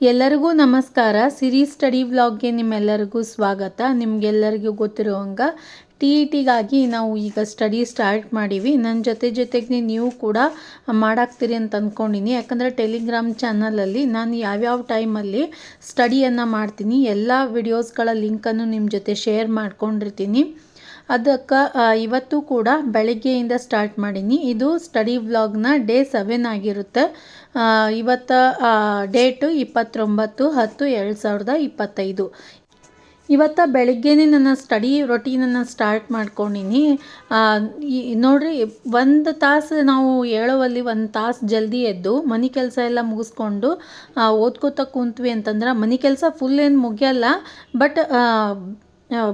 ಎಲ್ಲರಿಗೂ ನಮಸ್ಕಾರ. ಸಿರಿ ಸ್ಟಡಿ ವ್ಲಾಗ್ಗೆ ನಿಮ್ಮೆಲ್ಲರಿಗೂ ಸ್ವಾಗತ. ನಿಮಗೆಲ್ಲರಿಗೂ ಗೊತ್ತಿರುವಂಗೆ ಟಿ ಇ ಟಿಗಾಗಿ ನಾವು ಈಗ ಸ್ಟಡಿ ಸ್ಟಾರ್ಟ್ ಮಾಡೀವಿ. ನನ್ನ ಜೊತೆ ಜೊತೆಗೆ ನೀವು ಕೂಡ ಮಾಡಾಕ್ತೀರಿ ಅಂತ ಅಂದ್ಕೊಂಡಿನಿ ಯಾಕಂದರೆ ಟೆಲಿಗ್ರಾಮ್ ಚಾನಲಲ್ಲಿ ನಾನು ಯಾವ್ಯಾವ ಟೈಮಲ್ಲಿ ಸ್ಟಡಿಯನ್ನು ಮಾಡ್ತೀನಿ, ಎಲ್ಲ ವಿಡಿಯೋಸ್ಗಳ ಲಿಂಕನ್ನು ನಿಮ್ಮ ಜೊತೆ ಶೇರ್ ಮಾಡ್ಕೊಂಡಿರ್ತೀನಿ. ಅದಕ್ಕೆ ಇವತ್ತು ಕೂಡ ಬೆಳಗ್ಗೆಯಿಂದ ಸ್ಟಾರ್ಟ್ ಮಾಡೀನಿ. ಇದು ಸ್ಟಡಿ ವ್ಲಾಗ್ನ ಡೇ ಸೆವೆನ್ ಆಗಿರುತ್ತೆ. ಇವತ್ತು ಡೇಟು ಇಪ್ಪತ್ತೊಂಬತ್ತು ಹತ್ತು ಎರಡು ಸಾವಿರದ ಇಪ್ಪತ್ತೈದು. ಇವತ್ತು ಬೆಳಿಗ್ಗೆನೇ ನನ್ನ ಸ್ಟಡಿ ರೊಟೀನನ್ನು ಸ್ಟಾರ್ಟ್ ಮಾಡ್ಕೊಂಡಿನಿ. ನೋಡಿರಿ, ಒಂದು ತಾಸು ನಾವು ಹೇಳೋವಲ್ಲಿ ಒಂದು ತಾಸು ಜಲ್ದಿ ಎದ್ದು ಮನೆ ಕೆಲಸ ಎಲ್ಲ ಮುಗಿಸ್ಕೊಂಡು ಓದ್ಕೋತ ಕುಂತ್ವಿ ಅಂತಂದ್ರೆ ಮನೆ ಕೆಲಸ ಫುಲ್ ಏನು ಮುಗಿಯಲ್ಲ. ಬಟ್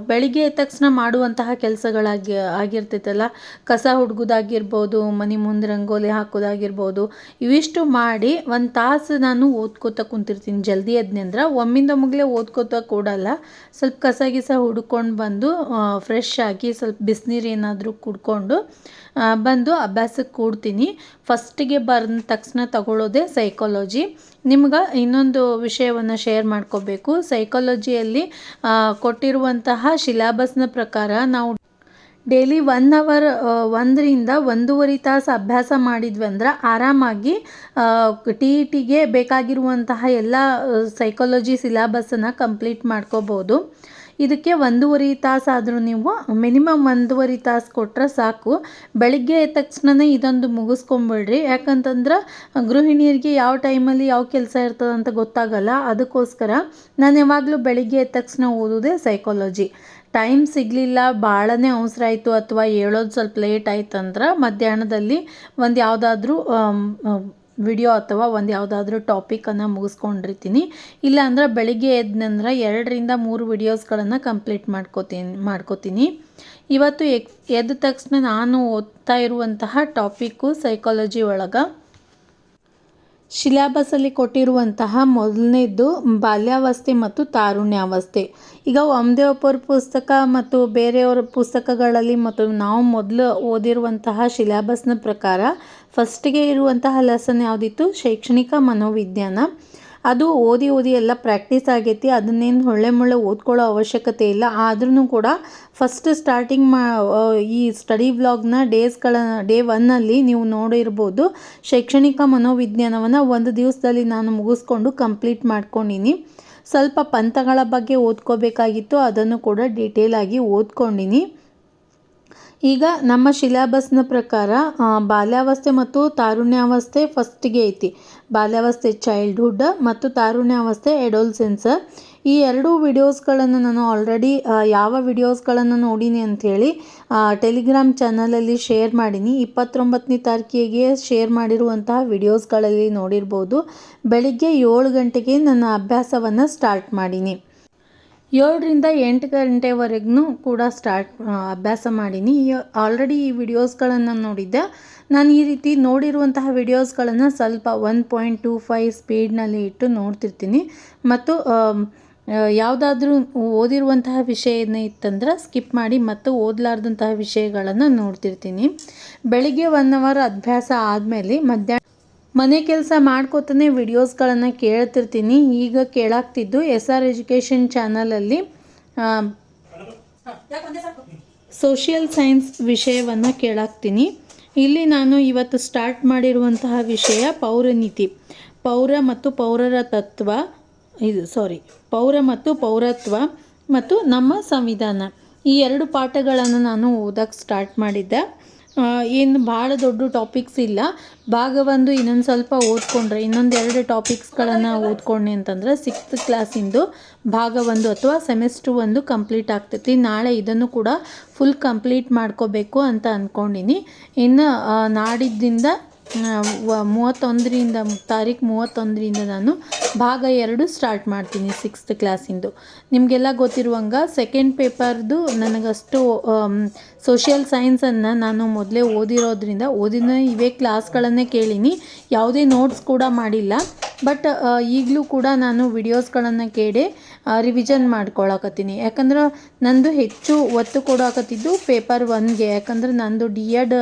ಬೆಳಿಗ್ಗೆ ಎದ್ದ ತಕ್ಷಣ ಮಾಡುವಂತಹ ಕೆಲಸಗಳಾಗಿ ಆಗಿರ್ತೈತಲ್ಲ. ಕಸ ಹುಡ್ಗೋದಾಗಿರ್ಬೋದು ಮನೆ ಮುಂದೆ ರಂಗೋಲಿ ಹಾಕೋದಾಗಿರ್ಬೋದು ಇವಿಷ್ಟು ಮಾಡಿ ಒಂದು ತಾಸು ನಾನು ಓದ್ಕೋತ ಕುಂತಿರ್ತೀನಿ. ಜಲ್ದಿ ಎದ್ನೆಂದ್ರೆ ಒಮ್ಮಿಂದ ಒಮ್ಮಿಗ್ಲೇ ಓದ್ಕೋತ ಕೂಡಲ್ಲ. ಸ್ವಲ್ಪ ಕಸ ಗಿಸ ಹುಡ್ಕೊಂಡು ಬಂದು ಫ್ರೆಶ್ ಆಗಿ ಸ್ವಲ್ಪ ಬಿಸಿನೀರು ಏನಾದರೂ ಕುಡ್ಕೊಂಡು ಬಂದು ಅಭ್ಯಾಸಕ್ಕೆ ಕೂಡ್ತೀನಿ. ಫಸ್ಟಿಗೆ ಬಂದ ತಕ್ಷಣ ತಗೊಳ್ಳೋದೇ ಸೈಕಾಲಜಿ ನಿಮ್ಗೆ ಇನ್ನೊಂದು ವಿಷಯವನ್ನು ಶೇರ್ ಮಾಡ್ಕೋಬೇಕು. ಸೈಕಾಲಜಿಯಲ್ಲಿ ಆ, ಕೊಟ್ಟಿರುವಂತಹ ಶಿಲಾಬಸ್ನ ಪ್ರಕಾರ ನಾವು ಡೈಲಿ ಒನ್ ಅವರ್ ಒಂದರಿಂದ ಒಂದೂವರೆ ತಾಸು ಅಭ್ಯಾಸ ಮಾಡಿದ್ವಿ ಅಂದ್ರೆ ಆರಾಮಾಗಿ ಟಿ ಇ ಟಿಗೆ ಬೇಕಾಗಿರುವಂತಹ ಎಲ್ಲ ಸೈಕಾಲಜಿ ಸಿಲಾಬಸ್ಸನ್ನು ಕಂಪ್ಲೀಟ್ ಮಾಡ್ಕೋಬೋದು. ಇದಕ್ಕೆ ಒಂದೂವರೆ ತಾಸಾದರೂ ನೀವು ಮಿನಿಮಮ್ ಒಂದೂವರೆ ತಾಸು ಕೊಟ್ಟರೆ ಸಾಕು. ಬೆಳಿಗ್ಗೆ ಎದ್ದ ತಕ್ಷಣನೇ ಇದೊಂದು ಮುಗಿಸ್ಕೊಂಬಿಡ್ರಿ. ಯಾಕಂತಂದ್ರೆ ಗೃಹಿಣಿಯರಿಗೆ ಯಾವ ಟೈಮಲ್ಲಿ ಯಾವ ಕೆಲಸ ಇರ್ತದೆ ಅಂತ ಗೊತ್ತಾಗಲ್ಲ. ಅದಕ್ಕೋಸ್ಕರ ನಾನು ಯಾವಾಗಲೂ ಬೆಳಿಗ್ಗೆ ಎದ್ದ ತಕ್ಷಣ ಓದೋದೇ ಸೈಕಾಲಜಿ ಟೈಮ್ ಸಿಗಲಿಲ್ಲ ಭಾಳನೇ ಅವಸರ ಆಯಿತು ಅಥವಾ ಹೇಳೋದು ಸ್ವಲ್ಪ ಲೇಟ್ ಆಯ್ತು ಅಂದ್ರೆ ಮಧ್ಯಾಹ್ನದಲ್ಲಿ ಒಂದು ಯಾವುದಾದ್ರೂ ವಿಡಿಯೋ ಅಥವಾ ಒಂದು ಯಾವುದಾದ್ರೂ ಟಾಪಿಕನ್ನು ಮುಗಿಸ್ಕೊಂಡಿರ್ತೀನಿ. ಇಲ್ಲ ಅಂದ್ರೆ ಬೆಳಿಗ್ಗೆ ಎದ್ನಂದ್ರೆ ಎರಡರಿಂದ ಮೂರು ವಿಡಿಯೋಸ್ಗಳನ್ನು ಕಂಪ್ಲೀಟ್ ಮಾಡ್ಕೋತೀನಿ ಮಾಡ್ಕೋತೀನಿ. ಇವತ್ತು ಎಕ್ ಎದ್ದ ತಕ್ಷಣ ನಾನು ಓದ್ತಾ ಇರುವಂತಹ ಟಾಪಿಕ್ಕು ಸೈಕಾಲಜಿ ಒಳಗೆ. ಶಿಲಾಬಸಲ್ಲಿ ಕೊಟ್ಟಿರುವಂತಹ ಮೊದಲನೇದು ಬಾಲ್ಯಾವಸ್ಥೆ ಮತ್ತು ತಾರುಣ್ಯಾವಸ್ಥೆ. ಈಗ ಒಮ್ಮದೇವಪ್ಪವ್ರ ಪುಸ್ತಕ ಮತ್ತು ಬೇರೆಯವರ ಪುಸ್ತಕಗಳಲ್ಲಿ ಮತ್ತು ನಾವು ಮೊದಲು ಓದಿರುವಂತಹ ಶಿಲಾಬಸ್ನ ಪ್ರಕಾರ ಫಸ್ಟಿಗೆ ಇರುವಂತಹ ಲೆಸನ್ ಯಾವುದಿತ್ತು? ಶೈಕ್ಷಣಿಕ ಮನೋವಿಜ್ಞಾನ. ಅದು ಓದಿ ಓದಿ ಎಲ್ಲ ಪ್ರಾಕ್ಟೀಸ್ ಆಗೈತಿ, ಅದನ್ನೇನು ಹೊಳ್ಳೆ ಮುಳ್ಳೆ ಓದ್ಕೊಳ್ಳೋ ಅವಶ್ಯಕತೆ ಇಲ್ಲ. ಆದ್ರೂ ಕೂಡ ಫಸ್ಟ್ ಸ್ಟಾರ್ಟಿಂಗ್ ಮಾ ಈ ಸ್ಟಡಿ ವ್ಲಾಗ್ನ ಡೇಸ್ಗಳ ಡೇ ಒನ್ನಲ್ಲಿ ನೀವು ನೋಡಿರ್ಬೋದು. ಶೈಕ್ಷಣಿಕ ಮನೋವಿಜ್ಞಾನವನ್ನು ಒಂದು ದಿವಸದಲ್ಲಿ ನಾನು ಮುಗಿಸ್ಕೊಂಡು ಕಂಪ್ಲೀಟ್ ಮಾಡ್ಕೊಂಡಿನಿ. ಸ್ವಲ್ಪ ಪಂಥಗಳ ಬಗ್ಗೆ ಓದ್ಕೋಬೇಕಾಗಿತ್ತು, ಅದನ್ನು ಕೂಡ ಡೀಟೇಲಾಗಿ ಓದ್ಕೊಂಡಿನಿ. ಈಗ ನಮ್ಮ ಶಿಲಾಬಸ್ನ ಪ್ರಕಾರ ಬಾಲ್ಯಾವಸ್ಥೆ ಮತ್ತು ತಾರುಣ್ಯಾವಸ್ಥೆ ಫಸ್ಟಿಗೆ ಐತಿ. ಬಾಲ್ಯಾವಸ್ಥೆ ಚೈಲ್ಡ್ಹುಡ್ ಮತ್ತು ತಾರುಣ್ಯಾವಸ್ಥೆ ಎಡೋಲ್ಸೆನ್ಸ್ ಈ ಎರಡೂ ವಿಡಿಯೋಸ್ಗಳನ್ನು ನಾನು ಆಲ್ರೆಡಿ ಯಾವ ವಿಡಿಯೋಸ್ಗಳನ್ನು ನೋಡೀನಿ ಅಂಥೇಳಿ ಟೆಲಿಗ್ರಾಮ್ ಚಾನಲಲ್ಲಿ ಶೇರ್ ಮಾಡೀನಿ. ಇಪ್ಪತ್ತೊಂಬತ್ತನೇ ತಾರೀಕಿಗೆ ಶೇರ್ ಮಾಡಿರುವಂತಹ ವಿಡಿಯೋಸ್ಗಳಲ್ಲಿ ನೋಡಿರ್ಬೋದು. ಬೆಳಿಗ್ಗೆ ಏಳು ಗಂಟೆಗೆ ನನ್ನ ಅಭ್ಯಾಸವನ್ನು ಸ್ಟಾರ್ಟ್ ಮಾಡೀನಿ. ಏಳರಿಂದ ಎಂಟು ಗಂಟೆವರೆಗೂ ಕೂಡ ಸ್ಟಾರ್ಟ್ ಅಭ್ಯಾಸ ಮಾಡೀನಿ. ಆಲ್ರೆಡಿ ಈ ವಿಡಿಯೋಸ್ಗಳನ್ನು ನೋಡಿದ್ದೆ. ನಾನು ಈ ರೀತಿ ನೋಡಿರುವಂತಹ ವಿಡಿಯೋಸ್ಗಳನ್ನು ಸ್ವಲ್ಪ ಒನ್ ಪಾಯಿಂಟ್ ಟೂ ಫೈವ್ ಸ್ಪೀಡ್ನಲ್ಲಿ ಇಟ್ಟು ನೋಡ್ತಿರ್ತೀನಿ. ಮತ್ತು ಯಾವುದಾದ್ರೂ ಓದಿರುವಂತಹ ವಿಷಯ ಇತ್ತಂದ್ರೆ ಸ್ಕಿಪ್ ಮಾಡಿ ಮತ್ತು ಓದಲಾರ್ದಂತಹ ವಿಷಯಗಳನ್ನು ನೋಡ್ತಿರ್ತೀನಿ. ಬೆಳಿಗ್ಗೆ ಒನ್ ಅವರ್ ಅಭ್ಯಾಸ ಆದಮೇಲೆ ಮಧ್ಯಾಹ್ನ ಮನೆ ಕೆಲಸ ಮಾಡ್ಕೋತಾನೆ ವಿಡಿಯೋಸ್ಗಳನ್ನು ಕೇಳ್ತಿರ್ತೀನಿ. ಈಗ ಕೇಳಾಗ್ತಿದ್ದು ಎಸ್ ಆರ್ ಎಜುಕೇಷನ್ ಚಾನಲಲ್ಲಿ ಸೋಷಿಯಲ್ ಸೈನ್ಸ್ ವಿಷಯವನ್ನು ಕೇಳಾಗ್ತೀನಿ. ಇಲ್ಲಿ ನಾನು ಇವತ್ತು ಸ್ಟಾರ್ಟ್ ಮಾಡಿರುವಂತಹ ವಿಷಯ ಪೌರನೀತಿ. ಪೌರ ಮತ್ತು ಪೌರರ ತತ್ವ, ಇದು, ಸಾರಿ, ಪೌರ ಮತ್ತು ಪೌರತ್ವ ಮತ್ತು ನಮ್ಮ ಸಂವಿಧಾನ. ಈ ಎರಡು ಪಾಠಗಳನ್ನು ನಾನು ಓದಕ್ಕೆ ಸ್ಟಾರ್ಟ್ ಮಾಡಿದ್ದೆ. ಏನು ಭಾಳ ದೊಡ್ಡ ಟಾಪಿಕ್ಸ್ ಇಲ್ಲ. ಭಾಗ ಒಂದು ಇನ್ನೊಂದು ಸ್ವಲ್ಪ ಓದ್ಕೊಂಡ್ರೆ, ಇನ್ನೊಂದು ಎರಡು ಟಾಪಿಕ್ಸ್ಗಳನ್ನು ಓದ್ಕೊಂಡೆ ಅಂತಂದ್ರೆ ಸಿಕ್ಸ್ತ್ ಕ್ಲಾಸಿಂದು ಭಾಗ ಒಂದು ಅಥವಾ ಸೆಮೆಸ್ಟ್ರ್ ಒಂದು ಕಂಪ್ಲೀಟ್ ಆಗ್ತೈತಿ. ನಾಳೆ ಇದನ್ನು ಕೂಡ ಫುಲ್ ಕಂಪ್ಲೀಟ್ ಮಾಡ್ಕೋಬೇಕು ಅಂತ ಅಂದ್ಕೊಂಡಿನಿ ಇನ್ನು ನಾಡಿದ್ದಿಂದ ಮೂವತ್ತೊಂದರಿಂದ ತಾರೀಕು ಮೂವತ್ತೊಂದರಿಂದ ನಾನು ಭಾಗ ಎರಡು ಸ್ಟಾರ್ಟ್ ಮಾಡ್ತೀನಿ ಸಿಕ್ಸ್ತ್ ಕ್ಲಾಸಿಂದು ನಿಮಗೆಲ್ಲ ಗೊತ್ತಿರುವಂಗೆ ಸೆಕೆಂಡ್ ಪೇಪರ್ದು ನನಗಷ್ಟು ಸೋಷಿಯಲ್ ಸೈನ್ಸನ್ನು ನಾನು ಮೊದಲೇ ಓದಿರೋದ್ರಿಂದ ಓದಿನ ಇವೇ ಕ್ಲಾಸ್ಗಳನ್ನೇ ಕೇಳೀನಿ. ಯಾವುದೇ ನೋಟ್ಸ್ ಕೂಡ ಮಾಡಿಲ್ಲ. ಬಟ್ ಈಗಲೂ ಕೂಡ ನಾನು ವಿಡಿಯೋಸ್ಗಳನ್ನು ಕೇಳಿ ರಿವಿಷನ್ ಮಾಡ್ಕೊಳಕತ್ತೀನಿ. ಯಾಕಂದ್ರೆ ನಂದು ಹೆಚ್ಚು ಒತ್ತು ಕೊಡಾಕತ್ತಿದ್ದು ಪೇಪರ್ ಒನ್ಗೆ ಯಾಕಂದ್ರೆ ನಂದು ಡಿ ಎಡ್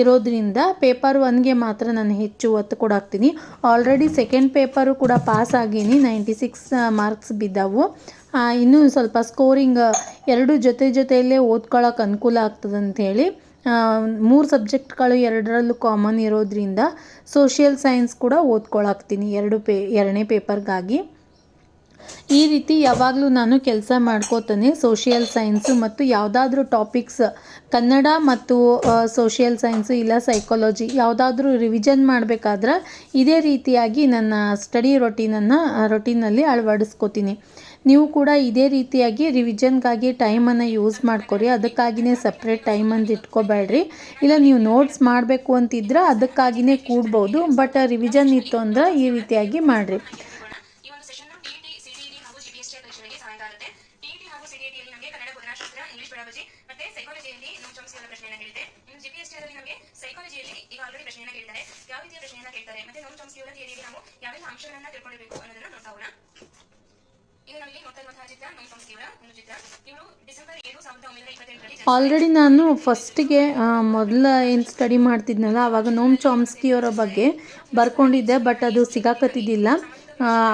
ಇರೋದ್ರಿಂದ ಪೇಪರ್ ಒನ್ಗೆ ಮಾತ್ರ ನಾನು ಹೆಚ್ಚು ಒತ್ತು ಕೊಡಾಕ್ತೀನಿ. ಆಲ್ರೆಡಿ ಸೆಕೆಂಡ್ ಪೇಪರು ಕೂಡ ಪಾಸ್ ಆಗೀನಿ. ನೈಂಟಿ ಸಿಕ್ಸ್ ಮಾರ್ಕ್ಸ್ ಬಿದ್ದವು. ಇನ್ನೂ ಸ್ವಲ್ಪ ಸ್ಕೋರಿಂಗ್ ಎರಡು ಜೊತೆ ಜೊತೆಯಲ್ಲೇ ಓದ್ಕೊಳ್ಳೋಕೆ ಅನುಕೂಲ ಆಗ್ತದೆ ಅಂಥೇಳಿ ಮೂರು ಸಬ್ಜೆಕ್ಟ್ಗಳು ಎರಡರಲ್ಲೂ ಕಾಮನ್ ಇರೋದ್ರಿಂದ ಸೋಷಿಯಲ್ ಸೈನ್ಸ್ ಕೂಡ ಓದ್ಕೊಳ್ಳಾಕ್ತೀನಿ ಎರಡು ಪೇ, ಎರಡನೇ ಪೇಪರ್ಗಾಗಿ ಈ ರೀತಿ ಯಾವಾಗಲೂ ನಾನು ಕೆಲಸ ಮಾಡ್ಕೋತಾನೆ ಸೋಷಿಯಲ್ ಸೈನ್ಸು ಮತ್ತು ಯಾವುದಾದ್ರೂ ಟಾಪಿಕ್ಸ್ ಕನ್ನಡ ಮತ್ತು ಸೋಷಿಯಲ್ ಸೈನ್ಸು ಇಲ್ಲ ಸೈಕಾಲಜಿ ಯಾವುದಾದ್ರೂ ರಿವಿಷನ್ ಮಾಡಬೇಕಾದ್ರೆ ಇದೇ ರೀತಿಯಾಗಿ ನನ್ನ ಸ್ಟಡಿ ರೊಟೀನನ್ನು ರೊಟೀನಲ್ಲಿ ಅಳವಡಿಸ್ಕೋತೀನಿ. ನೀವು ಕೂಡ ಇದೇ ರೀತಿಯಾಗಿ ರಿವಿಷನ್ಗಾಗಿ ಟೈಮನ್ನು ಯೂಸ್ ಮಾಡ್ಕೊರಿ ಅದಕ್ಕಾಗಿಯೇ ಸಪ್ರೇಟ್ ಟೈಮ್ ಅಂತ ಇಟ್ಕೋಬೇಡ್ರಿ. ಇಲ್ಲ ನೀವು ನೋಟ್ಸ್ ಮಾಡಬೇಕು ಅಂತಿದ್ರೆ ಅದಕ್ಕಾಗಿಯೇ ಕೂಡ್ಬೋದು ಬಟ್ ರಿವಿಷನ್ ಇತ್ತು ಅಂದ್ರೆ ಈ ರೀತಿಯಾಗಿ ಮಾಡಿರಿ. ಆಲ್ರೆಡಿ ನಾನು ಫಸ್ಟಿಗೆ ಮೊದಲ ಏನು ಸ್ಟಡಿ ಮಾಡ್ತಿದ್ನಲ್ಲ ಆವಾಗ ನೋಮ್ ಚಾಮ್ಸ್ಕಿಯವರ ಬಗ್ಗೆ ಬರ್ಕೊಂಡಿದ್ದೆ ಬಟ್ ಅದು ಸಿಗಾಕತ್ತಿದ್ದಿಲ್ಲ.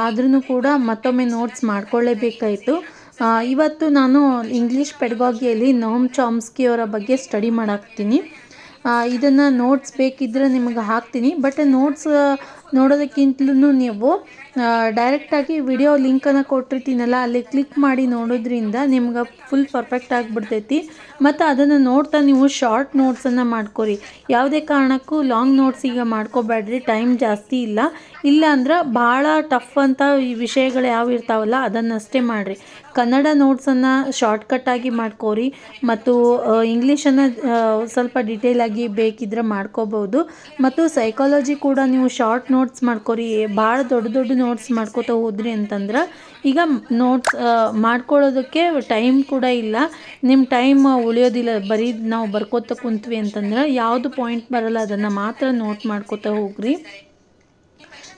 ಆದ್ರೂ ಕೂಡ ಮತ್ತೊಮ್ಮೆ ನೋಟ್ಸ್ ಮಾಡ್ಕೊಳ್ಳೇಬೇಕಾಯಿತು. ಇವತ್ತು ನಾನು ಇಂಗ್ಲೀಷ್ ಪೆಡಗಾಗಿಯಲ್ಲಿ ನೋಮ್ ಚಾಮ್ಸ್ಕಿಯವರ ಬಗ್ಗೆ ಸ್ಟಡಿ ಮಾಡಾಕ್ತೀನಿ. ಇದನ್ನು ನೋಟ್ಸ್ ಬೇಕಿದ್ದರೆ ನಿಮಗೆ ಹಾಕ್ತೀನಿ ಬಟ್ ನೋಟ್ಸ್ ನೋಡೋದಕ್ಕಿಂತಲೂ ನೀವು ಡೈರೆಕ್ಟಾಗಿ ವಿಡಿಯೋ ಲಿಂಕನ್ನು ಕೊಟ್ಟಿರ್ತೀನಲ್ಲ, ಅಲ್ಲಿ ಕ್ಲಿಕ್ ಮಾಡಿ ನೋಡೋದ್ರಿಂದ ನಿಮ್ಗೆ ಫುಲ್ ಪರ್ಫೆಕ್ಟ್ ಆಗಿಬಿಡ್ತೈತಿ. ಮತ್ತು ಅದನ್ನು ನೋಡ್ತಾ ನೀವು ಶಾರ್ಟ್ ನೋಟ್ಸನ್ನು ಮಾಡ್ಕೊರಿ. ಯಾವುದೇ ಕಾರಣಕ್ಕೂ ಲಾಂಗ್ ನೋಟ್ಸ್ ಈಗ ಮಾಡ್ಕೋಬೇಡ್ರಿ ಟೈಮ್ ಜಾಸ್ತಿ ಇಲ್ಲ. ಇಲ್ಲ ಅಂದ್ರೆ ಭಾಳ ಟಫ್ ಅಂತ ಈ ವಿಷಯಗಳು ಯಾವ ಇರ್ತಾವಲ್ಲ ಅದನ್ನಷ್ಟೇ ಮಾಡಿರಿ. ಕನ್ನಡ ನೋಟ್ಸನ್ನು ಶಾರ್ಟ್ಕಟ್ಟಾಗಿ ಮಾಡ್ಕೋರಿ. ಮತ್ತು ಇಂಗ್ಲೀಷನ್ನು ಸ್ವಲ್ಪ ಡೀಟೇಲಾಗಿ ಬೇಕಿದ್ರೆ ಮಾಡ್ಕೋಬೋದು. ಮತ್ತು ಸೈಕಾಲಜಿ ಕೂಡ ನೀವು ಶಾರ್ಟ್ ನೋಟ್ಸ್ ಮಾಡ್ಕೊರಿ ಭಾಳ ದೊಡ್ಡ ದೊಡ್ಡ ನೋಟ್ಸ್ ಮಾಡ್ಕೋತಾ ಹೋದ್ರಿ ಅಂತಂದ್ರೆ, ಈಗ ನೋಟ್ಸ್ ಮಾಡ್ಕೊಳ್ಳೋದಕ್ಕೆ ಟೈಮ್ ಕೂಡ ಇಲ್ಲ. ನಿಮ್ಮ ಟೈಮ್ ಉಳಿಯೋದಿಲ್ಲ, ಬರೀ ನಾವು ಬರ್ಕೋತ ಕುಂತ್ವಿ ಅಂತಂದ್ರೆ, ಯಾವುದು ಪಾಯಿಂಟ್ ಬರಲ್ಲ, ಅದನ್ನು ಮಾತ್ರ ನೋಟ್ ಮಾಡ್ಕೋತಾ ಹೋಗ್ರಿ.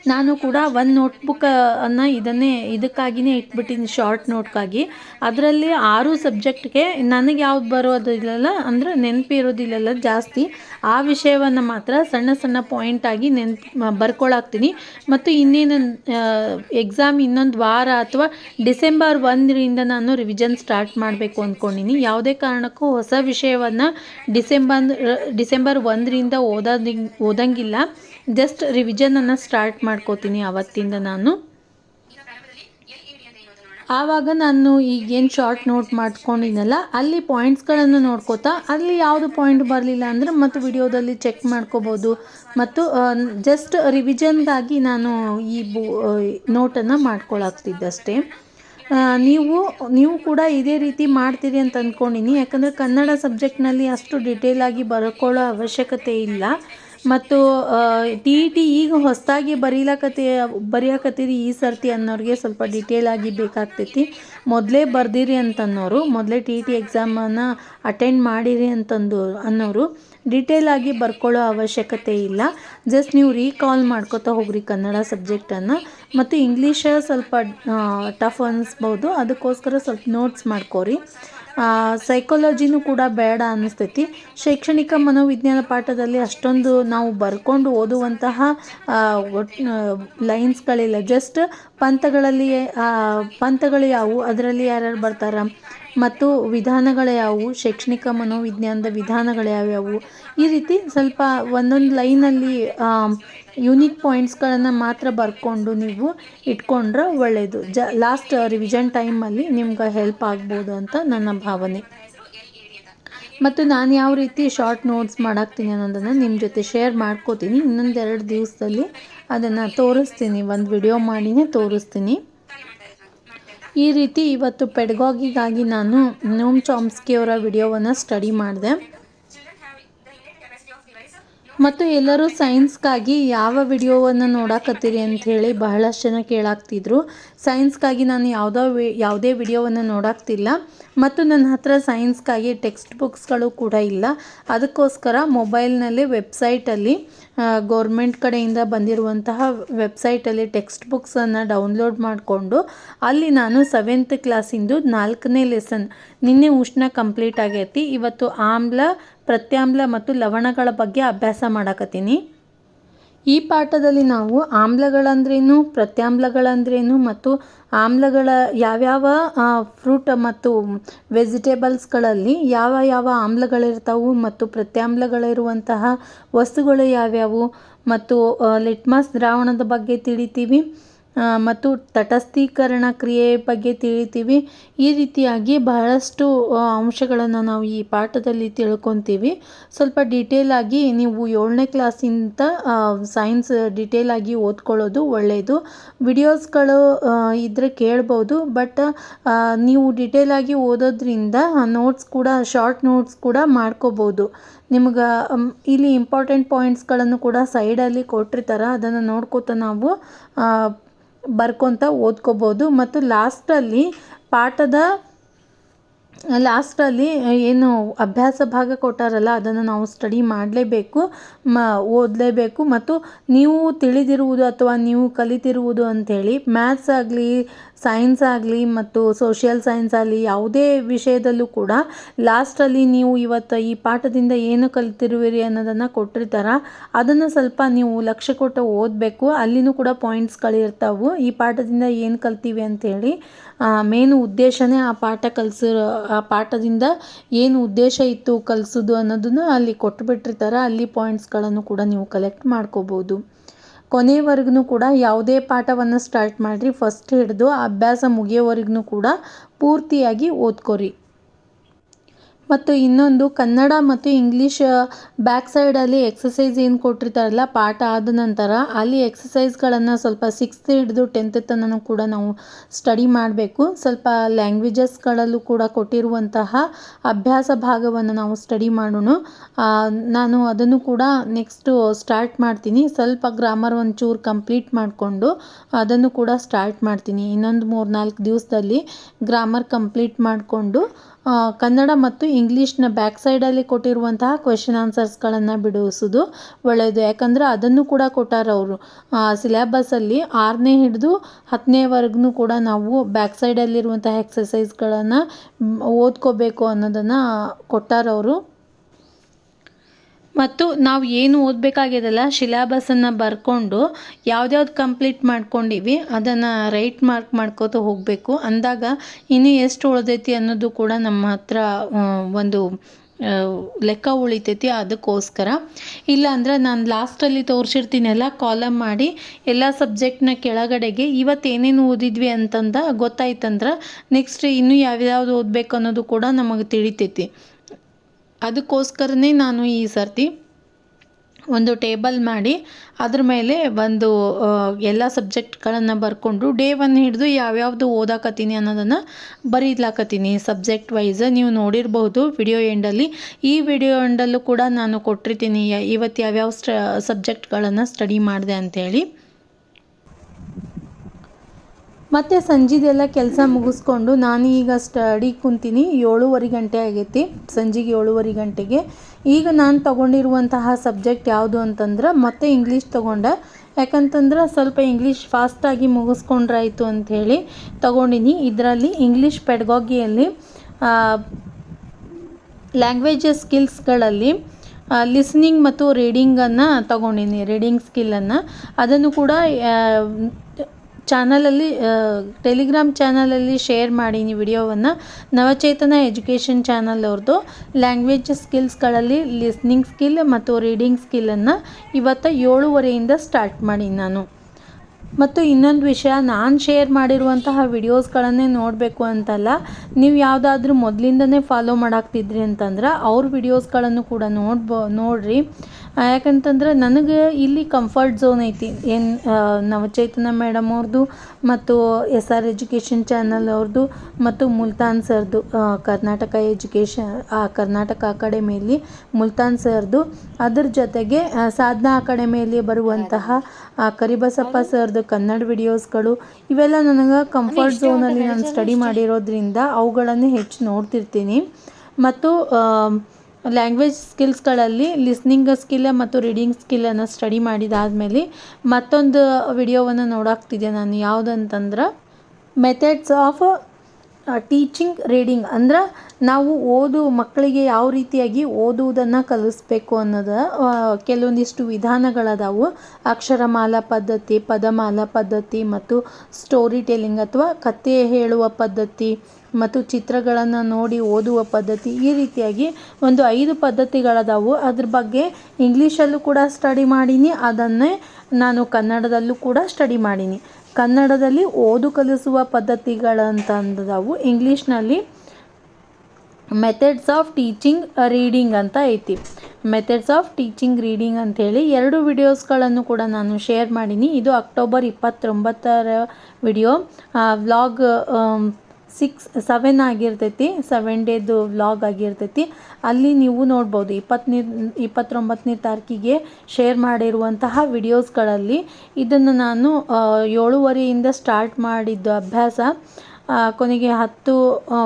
ನಾನು ಕೂಡ ಒಂದು ನೋಟ್ಬುಕ್ ಅನ್ನು ಇದನ್ನೇ ಇದಕ್ಕಾಗಿಯೇ ಇಟ್ಬಿಟ್ಟಿನಿ ಶಾರ್ಟ್ ನೋಟ್ಗಾಗಿ ಅದರಲ್ಲಿ ಆರು ಸಬ್ಜೆಕ್ಟ್ಗೆ ನನಗೆ ಯಾವ್ದು ಬರೋದಿಲ್ಲಲ್ಲ ಅಂದರೆ ನೆನಪಿರೋದಿಲ್ಲಲ್ಲ ಜಾಸ್ತಿ. ಆ ವಿಷಯವನ್ನು ಮಾತ್ರ ಸಣ್ಣ ಸಣ್ಣ ಪಾಯಿಂಟಾಗಿ ನೆನ್ಪು ಬರ್ಕೊಳಾಕ್ತೀನಿ. ಮತ್ತು ಇನ್ನೇನು ಎಕ್ಸಾಮ್ ಇನ್ನೊಂದು ವಾರ ಅಥವಾ ಡಿಸೆಂಬರ್ ಒಂದರಿಂದ ನಾನು ರಿವಿಷನ್ ಸ್ಟಾರ್ಟ್ ಮಾಡಬೇಕು ಅಂದ್ಕೊಂಡಿನಿ ಯಾವುದೇ ಕಾರಣಕ್ಕೂ ಹೊಸ ವಿಷಯವನ್ನು ಡಿಸೆಂಬರ್ ಡಿಸೆಂಬರ್ ಒಂದರಿಂದ ಓದೋದಿ ಓದಂಗಿಲ್ಲ. ಜಸ್ಟ್ ರಿವಿಷನನ್ನು ಸ್ಟಾರ್ಟ್ ಮಾಡ್ಕೋತೀನಿ ಆವತ್ತಿಂದ ನಾನು. ಆವಾಗ ನಾನು ಈಗೇನು ಶಾರ್ಟ್ ನೋಟ್ ಮಾಡ್ಕೊಂಡಿದ್ನಲ್ಲ, ಅಲ್ಲಿ ಪಾಯಿಂಟ್ಸ್ಗಳನ್ನು ನೋಡ್ಕೋತಾ, ಅಲ್ಲಿ ಯಾವುದು ಪಾಯಿಂಟ್ ಬರಲಿಲ್ಲ ಅಂದರೆ ಮತ್ತು ವಿಡಿಯೋದಲ್ಲಿ ಚೆಕ್ ಮಾಡ್ಕೋಬೋದು. ಮತ್ತು ಜಸ್ಟ್ ರಿವಿಷನ್ಗಾಗಿ ನಾನು ಈ ಬು ನೋಟನ್ನು ಮಾಡ್ಕೊಳಾಗ್ತಿದ್ದಷ್ಟೇ. ನೀವು ನೀವು ಕೂಡ ಇದೇ ರೀತಿ ಮಾಡ್ತೀರಿ ಅಂತ ಅಂದ್ಕೊಂಡಿನಿ ಯಾಕಂದರೆ ಕನ್ನಡ ಸಬ್ಜೆಕ್ಟ್ನಲ್ಲಿ ಅಷ್ಟು ಡಿಟೇಲಾಗಿ ಬರ್ಕೊಳ್ಳೋ ಅವಶ್ಯಕತೆ ಇಲ್ಲ. ಮತ್ತು ಟಿ ಇ ಟಿ ಈಗ ಹೊಸದಾಗಿ ಬರೀಲಕತ್ತಿ ಬರೆಯಕತ್ತೀರಿ ಈ ಸರ್ತಿ ಅನ್ನೋರಿಗೆ ಸ್ವಲ್ಪ ಡಿಟೇಲ್ ಆಗಿ ಬೇಕಾಗ್ತೈತಿ. ಮೊದಲೇ ಬರ್ದಿರಿ ಅಂತನ್ನೋರು, ಮೊದಲೇ ಟಿ ಇ ಟಿ ಎಕ್ಸಾಮನ್ನು ಅಟೆಂಡ್ ಮಾಡಿರಿ ಅಂತಂದು, ಅನ್ನೋರು ಡಿಟೇಲ್ ಆಗಿ ಬರ್ಕೊಳ್ಳೋ ಅವಶ್ಯಕತೆ ಇಲ್ಲ. ಜಸ್ಟ್ ನೀವು ರೀಕಾಲ್ ಮಾಡ್ಕೋತಾ ಹೋಗ್ರಿ ಕನ್ನಡ ಸಬ್ಜೆಕ್ಟನ್ನು ಮತ್ತು ಇಂಗ್ಲೀಷ ಸ್ವಲ್ಪ ಟಫ್ ಅನ್ನಿಸ್ಬೋದು ಅದಕ್ಕೋಸ್ಕರ ಸ್ವಲ್ಪ ನೋಟ್ಸ್ ಮಾಡ್ಕೋರಿ. ಸೈಕಾಲಜಿನೂ ಕೂಡ ಬೇಡ ಅನ್ನಿಸ್ತೈತಿ. ಶೈಕ್ಷಣಿಕ ಮನೋವಿಜ್ಞಾನ ಪಾಠದಲ್ಲಿ ಅಷ್ಟೊಂದು ನಾವು ಬರ್ಕೊಂಡು ಓದುವಂತಹ ಲೈನ್ಸ್ಗಳಿಲ್ಲ ಜಸ್ಟ್ ಪಂಥಗಳಲ್ಲಿ ಪಂಥಗಳು ಯಾವುವು ಅದರಲ್ಲಿ ಯಾರ್ಯಾರು ಬರ್ತಾರ? ಮತ್ತು ವಿಧಾನಗಳು ಯಾವುವು ಶೈಕ್ಷಣಿಕ ಮನೋವಿಜ್ಞಾನದ ವಿಧಾನಗಳು ಯಾವ್ಯಾವು ಈ ರೀತಿ ಸ್ವಲ್ಪ ಒಂದೊಂದು ಲೈನಲ್ಲಿ ಯುನಿಕ್ ಪಾಯಿಂಟ್ಸ್ಗಳನ್ನು ಮಾತ್ರ ಬರ್ಕೊಂಡು ನೀವು ಇಟ್ಕೊಂಡ್ರೆ ಒಳ್ಳೆಯದು ಜ ಲಾಸ್ಟ್ ರಿವಿಷನ್ ಟೈಮಲ್ಲಿ ನಿಮ್ಗೆ ಹೆಲ್ಪ್ ಆಗ್ಬೋದು ಅಂತ ನನ್ನ ಭಾವನೆ. ಮತ್ತು ನಾನು ಯಾವ ರೀತಿ ಶಾರ್ಟ್ ನೋಟ್ಸ್ ಮಾಡಾಕ್ತೀನಿ ಅನ್ನೋದನ್ನು ನಿಮ್ಮ ಜೊತೆ ಶೇರ್ ಮಾಡ್ಕೋತೀನಿ. ಇನ್ನೊಂದೆರಡು ದಿವಸದಲ್ಲಿ ಅದನ್ನು ತೋರಿಸ್ತೀನಿ. ಒಂದು ವಿಡಿಯೋ ಮಾಡಿನೇ ತೋರಿಸ್ತೀನಿ. ಈ ರೀತಿ ಇವತ್ತು ಪೆಡಗಾಗಿಗಾಗಿ ನಾನು ನೋಮ್ ಚಾಮ್ಸ್ಕಿಯವರ ವಿಡಿಯೋವನ್ನು ಸ್ಟಡಿ ಮಾಡಿದೆ. ಮತ್ತು ಎಲ್ಲರೂ ಸೈನ್ಸ್ಗಾಗಿ ಯಾವ ವಿಡಿಯೋವನ್ನು ನೋಡಾಕತ್ತೀರಿ ಅಂತ ಹೇಳಿ ಬಹಳಷ್ಟು ಜನ ಕೇಳಾಕ್ತಿದ್ರು. ಸೈನ್ಸ್ಗಾಗಿ ನಾನು ಯಾವುದೋ ವಿ, ಯಾವುದೇ ವಿಡಿಯೋವನ್ನು ನೋಡಾಕ್ತಿಲ್ಲ. ಮತ್ತು ನನ್ನ ಹತ್ರ ಸೈನ್ಸ್ಗಾಗಿ ಟೆಕ್ಸ್ಟ್ ಬುಕ್ಸ್ಗಳು ಕೂಡ ಇಲ್ಲ. ಅದಕ್ಕೋಸ್ಕರ ಮೊಬೈಲ್ನಲ್ಲಿ ವೆಬ್ಸೈಟಲ್ಲಿ ಗೌರ್ಮೆಂಟ್ ಕಡೆಯಿಂದ ಬಂದಿರುವಂತಹ ವೆಬ್ಸೈಟಲ್ಲಿ ಟೆಕ್ಸ್ಟ್ ಬುಕ್ಸನ್ನು ಡೌನ್ಲೋಡ್ ಮಾಡಿಕೊಂಡು, ಅಲ್ಲಿ ನಾನು ಸೆವೆಂತ್ ಕ್ಲಾಸಿಂದು ನಾಲ್ಕನೇ ಲೆಸನ್ ನಿನ್ನೆ ಉಷ್ಣ ಕಂಪ್ಲೀಟ್ ಆಗೈತಿ. ಇವತ್ತು ಆಮ್ಲ ಪ್ರತ್ಯಾಮ್ಲ ಮತ್ತು ಲವಣಗಳ ಬಗ್ಗೆ ಅಭ್ಯಾಸ ಮಾಡಕತ್ತೀನಿ. ಈ ಪಾಠದಲ್ಲಿ ನಾವು ಆಮ್ಲಗಳಂದ್ರೇನು, ಪ್ರತ್ಯಾಮ್ಲಗಳಂದ್ರೇನು ಮತ್ತು ಆಮ್ಲಗಳ ಯಾವ್ಯಾವ ಫ್ರೂಟ್ ಮತ್ತು ವೆಜಿಟೇಬಲ್ಸ್ಗಳಲ್ಲಿ ಯಾವ ಯಾವ ಆಮ್ಲಗಳಿರ್ತಾವು ಮತ್ತು ಪ್ರತ್ಯಾಮ್ಲಗಳಿರುವಂತಹ ವಸ್ತುಗಳು ಯಾವ್ಯಾವು ಮತ್ತು ಲಿಟ್ಮಸ್ ದ್ರಾವಣದ ಬಗ್ಗೆ ತಿಳಿತೀವಿ. ಮತ್ತು ತಟಸ್ಥೀಕರಣ ಕ್ರಿಯೆ ಬಗ್ಗೆ ತಿಳಿತೀವಿ. ಈ ರೀತಿಯಾಗಿ ಬಹಳಷ್ಟು ಅಂಶಗಳನ್ನು ನಾವು ಈ ಪಾಠದಲ್ಲಿ ತಿಳ್ಕೊತೀವಿ. ಸ್ವಲ್ಪ ಡೀಟೇಲ್ ಆಗಿ ನೀವು ಏಳನೇ ಕ್ಲಾಸಿಂದ ಸೈನ್ಸ್ ಡೀಟೇಲ್ ಆಗಿ ಓದ್ಕೊಳ್ಳೋದು ಒಳ್ಳೆಯದು ವಿಡಿಯೋಸ್ಗಳು ಇದ್ದರೆ ಕೇಳ್ಬೋದು, ಬಟ್ ನೀವು ಡೀಟೇಲ್ ಆಗಿ ಓದೋದ್ರಿಂದ ನೋಟ್ಸ್ ಕೂಡ, ಶಾರ್ಟ್ ನೋಟ್ಸ್ ಕೂಡ ಮಾಡ್ಕೋಬೋದು. ನಿಮ್ಗೆ ಇಲ್ಲಿ ಇಂಪಾರ್ಟೆಂಟ್ ಪಾಯಿಂಟ್ಸ್ಗಳನ್ನು ಕೂಡ ಸೈಡಲ್ಲಿ ಕೊಟ್ಟಿರ್ತಾರೆ, ಅದನ್ನು ನೋಡ್ಕೋತ ನಾವು ಬರ್ಕೊತ ಓದ್ಕೋಬೋದು. ಮತ್ತು ಲಾಸ್ಟಲ್ಲಿ ಪಾಠದ ಲಾಸ್ಟಲ್ಲಿ ಏನು ಅಭ್ಯಾಸ ಭಾಗ ಕೊಟ್ಟಾರಲ್ಲ, ಅದನ್ನು ನಾವು ಸ್ಟಡಿ ಮಾಡಲೇಬೇಕು, ಮ, ಓದಲೇಬೇಕು. ಮತ್ತು ನೀವು ತಿಳಿದಿರುವುದು ಅಥವಾ ನೀವು ಕಲಿತಿರುವುದು ಅಂಥೇಳಿ, ಮ್ಯಾಥ್ಸ್ ಆಗಲಿ ಸೈನ್ಸ್ ಆಗಲಿ ಮತ್ತು ಸೋಷಿಯಲ್ ಸೈನ್ಸ್ ಆಗಲಿ ಯಾವುದೇ ವಿಷಯದಲ್ಲೂ ಕೂಡ ಲಾಸ್ಟಲ್ಲಿ ನೀವು ಇವತ್ತು ಈ ಪಾಠದಿಂದ ಏನು ಕಲಿತಿರುವಿರಿ ಅನ್ನೋದನ್ನು ಕೊಟ್ಟಿರ್ತಾರೆ. ಅದನ್ನು ಸ್ವಲ್ಪ ನೀವು ಲಕ್ಷ್ಯ ಕೊಟ್ಟು ಓದಬೇಕು. ಅಲ್ಲಿನೂ ಕೂಡ ಪಾಯಿಂಟ್ಸ್ಗಳಿರ್ತಾವೆ ಈ ಪಾಠದಿಂದ ಏನು ಕಲ್ತೀವಿ ಅಂಥೇಳಿ ಮೇನ್ ಉದ್ದೇಶನೇ ಆ ಪಾಠ ಕಲಿಸಿರೋ, ಆ ಪಾಠದಿಂದ ಏನು ಉದ್ದೇಶ ಇತ್ತು ಕಲಿಸೋದು ಅನ್ನೋದನ್ನು ಅಲ್ಲಿ ಕೊಟ್ಬಿಟ್ಟಿರ್ತಾರೆ. ಅಲ್ಲಿ ಪಾಯಿಂಟ್ಸ್ಗಳನ್ನು ಕೂಡ ನೀವು ಕಲೆಕ್ಟ್ ಮಾಡ್ಕೋಬೋದು. ಕೊನೆಯವರೆಗೂ ಕೂಡ ಯಾವುದೇ ಪಾಠವನ್ನು ಸ್ಟಾರ್ಟ್ ಮಾಡಿರಿ. ಫಸ್ಟ್ ಹಿಡಿದು ಅಭ್ಯಾಸ ಮುಗಿಯೋವರೆಗೂ ಕೂಡ ಪೂರ್ತಿಯಾಗಿ ಓದ್ಕೊರಿ. ಮತ್ತು ಇನ್ನೊಂದು ಕನ್ನಡ ಮತ್ತು ಇಂಗ್ಲೀಷ್ ಬ್ಯಾಕ್ ಸೈಡಲ್ಲಿ ಎಕ್ಸಸೈಸ್ ಏನು ಕೊಟ್ಟಿರ್ತಾರಲ್ಲ, ಪಾಠ ಆದ ನಂತರ ಅಲ್ಲಿ ಎಕ್ಸಸೈಸ್ಗಳನ್ನು ಸ್ವಲ್ಪ ಸಿಕ್ಸ್ತ್ ಹಿಡಿದು ಟೆಂತ್ ತನಕ ಕೂಡ ನಾವು ಸ್ಟಡಿ ಮಾಡಬೇಕು. ಸ್ವಲ್ಪ ಲ್ಯಾಂಗ್ವೇಜಸ್ಗಳಲ್ಲೂ ಕೂಡ ಕೊಟ್ಟಿರುವಂತಹ ಅಭ್ಯಾಸ ಭಾಗವನ್ನು ನಾವು ಸ್ಟಡಿ ಮಾಡೋಣ. ನಾನು ಅದನ್ನು ಕೂಡ ನೆಕ್ಸ್ಟು ಸ್ಟಾರ್ಟ್ ಮಾಡ್ತೀನಿ. ಸ್ವಲ್ಪ ಗ್ರಾಮರ್ ಒಂಚೂರು ಕಂಪ್ಲೀಟ್ ಮಾಡಿಕೊಂಡು ಅದನ್ನು ಕೂಡ ಸ್ಟಾರ್ಟ್ ಮಾಡ್ತೀನಿ. ಇನ್ನೊಂದು ಮೂರು ನಾಲ್ಕು ದಿವಸದಲ್ಲಿ ಗ್ರಾಮರ್ ಕಂಪ್ಲೀಟ್ ಮಾಡಿಕೊಂಡು ಕನ್ನಡ ಮತ್ತು ಇಂಗ್ಲೀಷ್ನ ಬ್ಯಾಕ್ ಸೈಡಲ್ಲಿ ಕೊಟ್ಟಿರುವಂತಹ ಕ್ವೆಶನ್ ಆನ್ಸರ್ಸ್ಗಳನ್ನು ಬಿಡಿಸೋದು ಒಳ್ಳೆಯದು. ಯಾಕಂದರೆ ಅದನ್ನು ಕೂಡ ಕೊಟ್ಟಾರ ಅವರು. ಸಿಲೆಬಸ್ಸಲ್ಲಿ ಆರನೇ ಹಿಡಿದು ಹತ್ತನೇವರೆಗೂ ಕೂಡ ನಾವು ಬ್ಯಾಕ್ ಸೈಡಲ್ಲಿರುವಂತಹ ಎಕ್ಸಸೈಸ್ಗಳನ್ನು ಓದ್ಕೋಬೇಕು ಅನ್ನೋದನ್ನು ಕೊಟ್ಟಾರವರು ಮತ್ತು ನಾವು ಏನು ಓದಬೇಕಾಗಿರಲ್ಲ ಶಿಲಾಬಸನ್ನು ಬರ್ಕೊಂಡು ಯಾವ್ದ್ಯಾವ್ದು ಕಂಪ್ಲೀಟ್ ಮಾಡ್ಕೊಂಡಿವಿ, ಅದನ್ನು ರೈಟ್ ಮಾರ್ಕ್ ಮಾಡ್ಕೋತ ಹೋಗಬೇಕು. ಅಂದಾಗ ಇನ್ನು ಎಷ್ಟು ಉಳಿದೈತಿ ಅನ್ನೋದು ಕೂಡ ನಮ್ಮ ಹತ್ರ ಒಂದು ಲೆಕ್ಕ ಉಳಿತೈತಿ ಅದಕ್ಕೋಸ್ಕರ. ಇಲ್ಲ ಅಂದ್ರೆ ನಾನು ಲಾಸ್ಟಲ್ಲಿ ತೋರಿಸಿರ್ತೀನಲ್ಲ ಕಾಲಮ್ ಮಾಡಿ ಎಲ್ಲ ಸಬ್ಜೆಕ್ಟ್ನ ಕೆಳಗಡೆಗೆ ಇವತ್ತೇನೇನು ಓದಿದ್ವಿ ಅಂತಂದ ಗೊತ್ತಾಯ್ತಂದ್ರೆ ನೆಕ್ಸ್ಟ್ ಇನ್ನೂ ಯಾವ್ಯಾವ್ದು ಓದಬೇಕು ಅನ್ನೋದು ಕೂಡ ನಮಗೆ ತಿಳಿತೈತಿ. ಅದಕ್ಕೋಸ್ಕರನೇ ನಾನು ಈ ಸರ್ತಿ ಒಂದು ಟೇಬಲ್ ಮಾಡಿ ಅದ್ರ ಮೇಲೆ ಒಂದು ಎಲ್ಲ ಸಬ್ಜೆಕ್ಟ್ಗಳನ್ನು ಬರ್ಕೊಂಡು ಡೇ ಒನ್ ಹಿಡಿದು ಯಾವ್ಯಾವುದು ಓದಾಕತ್ತೀನಿ ಅನ್ನೋದನ್ನು ಬರೀಲಾಕತ್ತೀನಿ ಸಬ್ಜೆಕ್ಟ್ ವೈಸ್ ನೀವು ನೋಡಿರ್ಬೋದು ವಿಡಿಯೋ ಎಂಡಲ್ಲಿ ಈ ವಿಡಿಯೋ ಎಂಡಲ್ಲೂ ಕೂಡ ನಾನು ಕೊಟ್ಟಿರ್ತೀನಿ. ಇವತ್ತು ಯಾವ್ಯಾವ ಸ್ಟ, ಸಬ್ಜೆಕ್ಟ್ಗಳನ್ನು ಸ್ಟಡಿ ಮಾಡಿದೆ ಅಂಥೇಳಿ ಮತ್ತು ಸಂಜೆದೆಲ್ಲ ಕೆಲಸ ಮುಗಿಸ್ಕೊಂಡು ನಾನು ಈಗ ಸ್ಟಡಿ ಕುಂತೀನಿ, ಏಳುವರೆ ಗಂಟೆ ಆಗೈತಿ, ಸಂಜೆಗೆ ಏಳುವರೆ ಗಂಟೆಗೆ. ಈಗ ನಾನು ತಗೊಂಡಿರುವಂತಹ ಸಬ್ಜೆಕ್ಟ್ ಯಾವುದು ಅಂತಂದ್ರೆ ಮತ್ತೆ ಇಂಗ್ಲೀಷ್ ತಗೊಂಡೆ. ಯಾಕಂತಂದ್ರೆ ಸ್ವಲ್ಪ ಇಂಗ್ಲೀಷ್ ಫಾಸ್ಟಾಗಿ ಮುಗಿಸ್ಕೊಂಡ್ರಾಯಿತು ಅಂಥೇಳಿ ತಗೊಂಡಿನಿ. ಇದರಲ್ಲಿ ಇಂಗ್ಲೀಷ್ ಪೆಡ್ಗಾಗಿಯಲ್ಲಿ ಲ್ಯಾಂಗ್ವೇಜ್ ಸ್ಕಿಲ್ಸ್ಗಳಲ್ಲಿ ಲಿಸ್ನಿಂಗ್ ಮತ್ತು ರೀಡಿಂಗನ್ನು ತಗೊಂಡಿನಿ ರೀಡಿಂಗ್ ಸ್ಕಿಲ್ಲನ್ನು ಅದನ್ನು ಕೂಡ ಚಾನಲಲ್ಲಿ ಟೆಲಿಗ್ರಾಮ್ ಚಾನಲಲ್ಲಿ ಶೇರ್ ಮಾಡೀನಿ ವಿಡಿಯೋವನ್ನು. ನವಚೇತನ ಎಜುಕೇಷನ್ ಚಾನಲ್ ಅವ್ರದ್ದು ಲ್ಯಾಂಗ್ವೇಜ್ ಸ್ಕಿಲ್ಸ್ಗಳಲ್ಲಿ ಲಿಸ್ನಿಂಗ್ ಸ್ಕಿಲ್ ಮತ್ತು ರೀಡಿಂಗ್ ಸ್ಕಿಲ್ಲನ್ನು ಇವತ್ತು ಏಳುವರೆಯಿಂದ ಸ್ಟಾರ್ಟ್ ಮಾಡೀನಿ ನಾನು. ಮತ್ತು ಇನ್ನೊಂದು ವಿಷಯ, ನಾನು ಶೇರ್ ಮಾಡಿರುವಂತಹ ವಿಡಿಯೋಸ್ಗಳನ್ನೇ ನೋಡಬೇಕು ಅಂತಲ್ಲ, ನೀವು ಯಾವುದಾದ್ರೂ ಮೊದಲಿಂದನೇ ಫಾಲೋ ಮಾಡಾಕ್ತಿದ್ರಿ ಅಂತಂದ್ರೆ, ಅವ್ರ ವಿಡಿಯೋಸ್ಗಳನ್ನು ಕೂಡ ನೋಡ್ಬೋ, ನೋಡ್ರಿ. ಯಾಕಂತಂದ್ರೆ ನನಗೆ ಇಲ್ಲಿ ಕಂಫರ್ಟ್ ಝೋನ್ ಐತಿ. ಏನು ನವಚೇತನ ಮೇಡಮ್ ಅವ್ರದ್ದು ಮತ್ತು ಎಸ್ ಆರ್ ಎಜುಕೇಷನ್ ಚಾನಲ್ ಅವ್ರದ್ದು ಮತ್ತು ಮುಲ್ತಾನ್ ಸರ್ದು ಆ, ಕರ್ನಾಟಕ ಎಜುಕೇಷನ್ ಕರ್ನಾಟಕ ಅಕಾಡೆಮಿಯಲ್ಲಿ ಮುಲ್ತಾನ್ ಸರ್ದು. ಅದ್ರ ಜೊತೆಗೆ ಆ, ಸಾಧನಾ ಅಕಾಡೆಮಿಯಲ್ಲಿ ಬರುವಂತಹ ಆ, ಕರಿಬಸಪ್ಪ ಸರ್ದು ಕನ್ನಡ ವಿಡಿಯೋಸ್ಗಳು ಇವೆಲ್ಲ ನನಗೆ ಕಂಫರ್ಟ್ ಝೋನಲ್ಲಿ ನಾನು ಸ್ಟಡಿ ಮಾಡಿರೋದ್ರಿಂದ ಅವುಗಳನ್ನು ಹೆಚ್ಚು ನೋಡ್ತಿರ್ತೀನಿ. ಮತ್ತು ಲ್ಯಾಂಗ್ವೇಜ್ ಸ್ಕಿಲ್ಸ್ಗಳಲ್ಲಿ ಲಿಸ್ನಿಂಗ್ ಸ್ಕಿಲ್ ಮತ್ತು ರೀಡಿಂಗ್ ಸ್ಕಿಲ್ಲನ್ನು ಸ್ಟಡಿ ಮಾಡಿದಾದಮೇಲೆ ಮತ್ತೊಂದು ವಿಡಿಯೋವನ್ನು ನೋಡಾಕ್ತಿದ್ದೆ ನಾನು. ಯಾವುದಂತಂದ್ರೆ ಮೆಥಡ್ಸ್ ಆಫ್ ಟೀಚಿಂಗ್ ರೀಡಿಂಗ್ ಅಂದ್ರೆ ನಾವು ಓದು ಮಕ್ಕಳಿಗೆ ಯಾವ ರೀತಿಯಾಗಿ ಓದುವುದನ್ನು ಕಲಿಸ್ಬೇಕು ಅನ್ನೋದು ಕೆಲವೊಂದಿಷ್ಟು ವಿಧಾನಗಳದಾವು. ಅಕ್ಷರಮಾಲಾ ಪದ್ಧತಿ, ಪದಮಾಲಾ ಪದ್ಧತಿ ಮತ್ತು ಸ್ಟೋರಿ ಟೆಲ್ಲಿಂಗ್ ಅಥವಾ ಕಥೆ ಹೇಳುವ ಪದ್ಧತಿ ಮತ್ತು ಚಿತ್ರಗಳನ್ನು ನೋಡಿ ಓದುವ ಪದ್ಧತಿ ಈ ರೀತಿಯಾಗಿ ಒಂದು ಐದು ಪದ್ಧತಿಗಳದಾವು. ಅದ್ರ ಬಗ್ಗೆ ಇಂಗ್ಲೀಷಲ್ಲೂ ಕೂಡ ಸ್ಟಡಿ ಮಾಡೀನಿ, ಅದನ್ನೇ ನಾನು ಕನ್ನಡದಲ್ಲೂ ಕೂಡ ಸ್ಟಡಿ ಮಾಡೀನಿ. ಕನ್ನಡದಲ್ಲಿ ಓದು ಕಲಿಸುವ ಪದ್ಧತಿಗಳಂತಂದವು ಇಂಗ್ಲೀಷ್ನಲ್ಲಿ ಮೆಥಡ್ಸ್ ಆಫ್ ಟೀಚಿಂಗ್ ರೀಡಿಂಗ್ ಅಂತ ಐತಿ. ಮೆಥಡ್ಸ್ ಆಫ್ ಟೀಚಿಂಗ್ ರೀಡಿಂಗ್ ಅಂಥೇಳಿ ಎರಡು ವಿಡಿಯೋಸ್ಗಳನ್ನು ಕೂಡ ನಾನು ಶೇರ್ ಮಾಡೀನಿ. ಇದು ಅಕ್ಟೋಬರ್ ಇಪ್ಪತ್ತೊಂಬತ್ತರ ವಿಡಿಯೋ ವ್ಲಾಗ್ ಸಿಕ್ಸ್ ಸೆವೆನ್ ಆಗಿರ್ತೈತಿ ಸೆವೆನ್ ಡೇದು ವ್ಲಾಗ್ ಆಗಿರ್ತೈತಿ. ಅಲ್ಲಿ ನೀವು ನೋಡ್ಬೋದು ಇಪ್ಪತ್ತನೇ ಇಪ್ಪತ್ತೊಂಬತ್ತನೇ ತಾರೀಕಿಗೆ ಶೇರ್ ಮಾಡಿರುವಂತಹ ವಿಡಿಯೋಸ್ಗಳಲ್ಲಿ ಇದನ್ನು ನಾನು ಏಳುವರೆಯಿಂದ ಸ್ಟಾರ್ಟ್ ಮಾಡಿದ್ದು ಅಭ್ಯಾಸ ಕೊನೆಗೆ ಹತ್ತು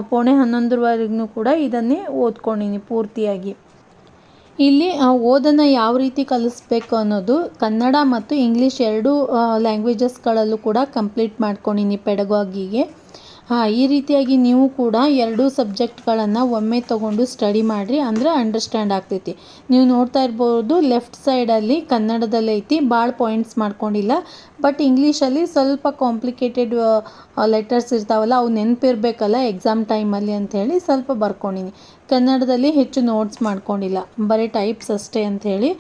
ಪೋಣೆ ಹನ್ನೊಂದರವರೆಗೂ ಕೂಡ ಇದನ್ನೇ ಓದ್ಕೊಂಡಿನಿ ಪೂರ್ತಿಯಾಗಿ. ಇಲ್ಲಿ ಓದನ್ನು ಯಾವ ರೀತಿ ಕಲಿಸ್ಬೇಕು ಅನ್ನೋದು ಕನ್ನಡ ಮತ್ತು ಇಂಗ್ಲೀಷ್ ಎರಡೂ ಲ್ಯಾಂಗ್ವೇಜಸ್ಗಳಲ್ಲೂ ಕೂಡ ಕಂಪ್ಲೀಟ್ ಮಾಡ್ಕೊಂಡಿನಿ ಪೆಡಗಾಗಿಗೆ. ಹಾಂ, ಈ ರೀತಿಯಾಗಿ ನೀವು ಕೂಡ ಎರಡೂ ಸಬ್ಜೆಕ್ಟ್ಗಳನ್ನು ಒಮ್ಮೆ ತಗೊಂಡು ಸ್ಟಡಿ ಮಾಡಿರಿ ಅಂದರೆ ಅಂಡರ್ಸ್ಟ್ಯಾಂಡ್ ಆಗ್ತೈತಿ. ನೀವು ನೋಡ್ತಾ ಇರ್ಬೋದು ಲೆಫ್ಟ್ ಸೈಡಲ್ಲಿ ಕನ್ನಡದಲ್ಲಿ ಐತಿ ಭಾಳ ಪಾಯಿಂಟ್ಸ್ ಮಾಡ್ಕೊಂಡಿಲ್ಲ. ಬಟ್ ಇಂಗ್ಲೀಷಲ್ಲಿ ಸ್ವಲ್ಪ ಕಾಂಪ್ಲಿಕೇಟೆಡ್ ಲೆಟರ್ಸ್ ಇರ್ತಾವಲ್ಲ, ಅವು ನೆನಪಿರ್ಬೇಕಲ್ಲ ಎಕ್ಸಾಮ್ ಟೈಮಲ್ಲಿ ಅಂಥೇಳಿ ಸ್ವಲ್ಪ ಬರ್ಕೊಂಡಿನಿ. ಕನ್ನಡದಲ್ಲಿ ಹೆಚ್ಚು ನೋಟ್ಸ್ ಮಾಡ್ಕೊಂಡಿಲ್ಲ. ಬರೀ ಟೈಪ್ಸ್ ಅಷ್ಟೇ ಅಂಥೇಳಿ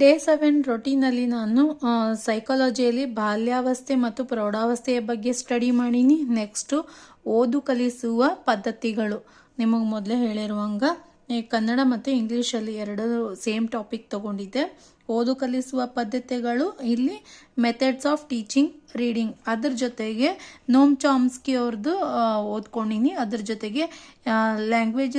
ಡೇ ಸೆವೆನ್ ರೊಟೀನಲ್ಲಿ ನಾನು ಸೈಕಾಲಜಿಯಲ್ಲಿ ಬಾಲ್ಯಾವಸ್ಥೆ ಮತ್ತು ಪ್ರೌಢಾವಸ್ಥೆಯ ಬಗ್ಗೆ ಸ್ಟಡಿ ಮಾಡೀನಿ. ನೆಕ್ಸ್ಟು ಓದು ಕಲಿಸುವ ಪದ್ಧತಿಗಳು. ನಿಮಗೆ ಮೊದಲೇ ಹೇಳಿರುವಂಗ ಕನ್ನಡ ಮತ್ತು ಇಂಗ್ಲೀಷಲ್ಲಿ ಎರಡು ಸೇಮ್ ಟಾಪಿಕ್ ತಗೊಂಡಿದ್ದೆ. ಓದು ಕಲಿಸುವ ಪದ್ಧತಿಗಳು ಇಲ್ಲಿ ಮೆಥಡ್ಸ್ ಆಫ್ ಟೀಚಿಂಗ್ ರೀಡಿಂಗ್ ಅದ್ರ ಜೊತೆಗೆ ನೋಮ್ ಚಾಮ್ಸ್ಕಿ ಅವ್ರದ್ದು ಓದ್ಕೊಂಡಿನಿ. ಅದ್ರ ಜೊತೆಗೆ ಲ್ಯಾಂಗ್ವೇಜ್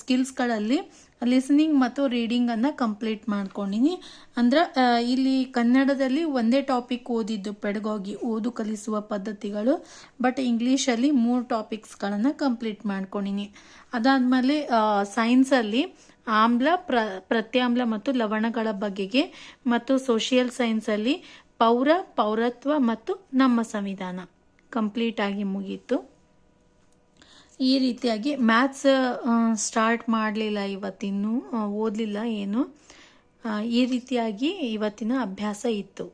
ಸ್ಕಿಲ್ಸ್ಗಳಲ್ಲಿ ಲಿಸನಿಂಗ್ ಮತ್ತು ರೀಡಿಂಗನ್ನು ಕಂಪ್ಲೀಟ್ ಮಾಡ್ಕೊಂಡಿನಿ. ಅಂದ್ರೆ ಇಲ್ಲಿ ಕನ್ನಡದಲ್ಲಿ ಒಂದೇ ಟಾಪಿಕ್ ಓದಿದ್ದು ಪೆಡಗೋಗಿ, ಓದು ಕಲಿಸುವ ಪದ್ಧತಿಗಳು ಬಟ್ ಇಂಗ್ಲೀಷಲ್ಲಿ ಮೂರು ಟಾಪಿಕ್ಸ್ಗಳನ್ನು ಕಂಪ್ಲೀಟ್ ಮಾಡ್ಕೊಂಡಿನಿ. ಅದಾದಮೇಲೆ ಸೈನ್ಸಲ್ಲಿ ಆಮ್ಲ, ಪ್ರ, ಪ್ರತ್ಯಾಮ್ಲ ಮತ್ತು ಲವಣಗಳ ಬಗೆಗೆ ಮತ್ತು ಸೋಷಿಯಲ್ ಸೈನ್ಸಲ್ಲಿ ಪೌರ, ಪೌರತ್ವ ಮತ್ತು ನಮ್ಮ ಸಂವಿಧಾನ. ಕಂಪ್ಲೀಟ್ ಆಗಿ ಮುಗೀತು. ಈ ರೀತಿಯಾಗಿ ಮ್ಯಾಥ್ಸ್ ಸ್ಟಾರ್ಟ್ ಮಾಡಲಿಲ್ಲ ಇವತ್ತಿನ್ನೂ ಓದಲಿಲ್ಲ ಏನು. ಈ ರೀತಿಯಾಗಿ ಇವತ್ತಿನ ಅಭ್ಯಾಸ ಇತ್ತು.